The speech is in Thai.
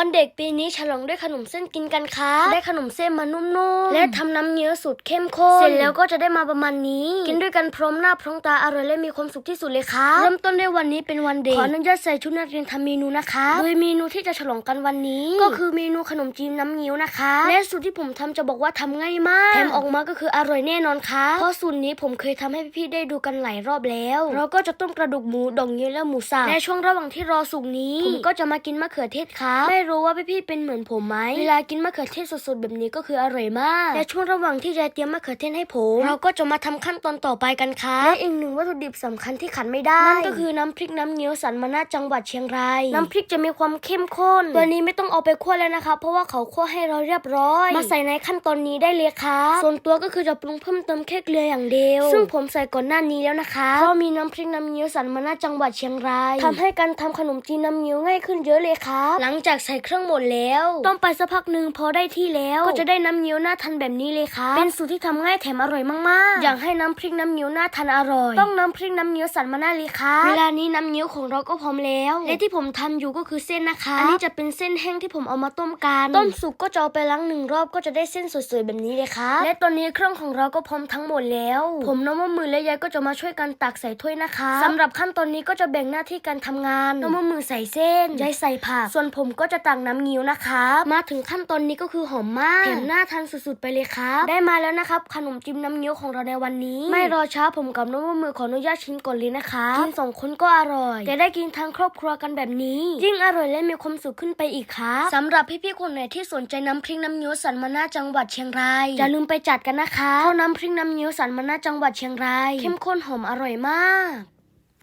วันเด็กปีนี้ฉลองด้วยขนมเส้นกินกันค่ะได้ขนมเส้นมานุ่มๆ และทำน้ำเงี้ยวสูตรเข้มข้น เสร็จแล้วก็จะได้มาประมาณนี้ กินด้วยกันพร้อมหน้าพร้อมตาอร่อยและมีความสุขที่สุดเลยค่ะเริ่มต้นด้วยวันนี้เป็นวันเด็ก ขออนุญาตใส่ชุดนักเรียนทำเมนูนะคะโดยเมนูที่จะฉลองกันวันนี้ ก็คือเมนูขนมจีนน้ำเงี้ยวนะคะ และสูตรที่ผมทำจะบอกว่าทำง่ายมากแถมออกมาก็คืออร่อยแน่นอนค่ะเพราะสูตรนี้ผมเคยทำให้พี่ๆได้ดูกันหลายรอบแล้ว เราก็จะต้มกระดูกหมูดองเงี้ยวและหมูสับและช่วงระหว่างที่รอสุกนี้ผมก็จะมากินมะเขือเทศครับไม่รู้ว่าพี่ๆเป็นเหมือนผมไหมเวลากินมะเขือเทศสดๆแบบนี้ก็คืออร่อยมาก และช่วงระหว่างที่ยายเตรียมมะเขือเทศให้ผมเราก็จะมาทำขั้นตอนต่อไปกันครับและอีกหนึ่งวัตถุดิบสำคัญที่ขาดไม่ได้นั่นก็คือน้ำพริกน้ำเงี้ยวสันมานาจังหวัดเชียงรายน้ำพริกจะมีความเข้มข้น ตัวนี้ไม่ต้องเอาไปคั่วแล้วนะคะ เพราะว่าเขาคั่วให้เราเรียบร้อย มาใส่ในขั้นตอนนี้ได้เลยค่ะส่วนตัวก็คือจะปรุงเพิ่มเติมแค่เกลืออย่างเดียว ซึ่งผมใส่ก่อนหน้านี้แล้วนะคะเพราะมีน้ำพริกน้ำเงี้ยวสันมานาจังหวัดเชียงรายทำให้การทำขนมจีนน้ำเงี้ยวง่ายขึ้นเยอะเลยครับหลังจากใส่เครื่องหมดแล้ว ต้มไปสักพักหนึ่งพอได้ที่แล้ว ก็จะได้น้ำเงี้ยวน่าทานแบบนี้เลยค่ะ เป็นสูตรที่ทำง่ายแถมอร่อยมากๆ อยากให้น้ำพริกน้ำเงี้ยวน่าทานอร่อย ต้องน้ำพริกน้ำเงี้ยวสันมาหน้าเลยค่ะ เวลานี้น้ำเงี้ยวของเราก็พร้อมแล้ว และที่ผมทำอยู่ก็คือเส้นนะคะ อันนี้จะเป็นเส้นแห้งที่ผมเอามาต้มกัน ต้มสุกก็จะเอาไปล้างหนึ่งรอบก็จะได้เส้นสวยๆแบบนี้เลยค่ะ และตอนนี้เครื่องของเราก็พร้อมทั้งหมดแล้ว ผมน้องมือและยายก็จะมาช่วยกันตักใส่ถ้วยนะคะสำหรับขั้นตอนนี้ก็จะแบ่งหน้าที่การทำงานน้องมะมือใส่เส้นยายใส่ผักส่วนผมก็จะตักน้ำเงี้วนะคะมาถึงขั้นตอนนี้ก็คือหอมมากแถมน่าทานสุดๆไปเลยครับได้มาแล้วนะครับ ขนมจิ้มน้ำเงี้วของเราในวันนี้ ไม่รอช้าผมกับน้องมะมือขออนุญาตชิมก่อนเลยนะคะกินสองคนก็อร่อย จะได้กินทั้งครอบครัวกันแบบนี้ ยิ่งอร่อยและมีความสุขขึ้นไปอีกครับสำหรับพี่ๆคนไหนที่สนใจน้ำพริกน้ำเงี้ยวสันมานาจังหวัดเชียงรายอย่าลืมไปจัดกันนะคะเพราะน้ำพริกน้ำเงี้ยวสันมานาจังหวัดเชียงรายเข้มข้นหอมอร่อยมาก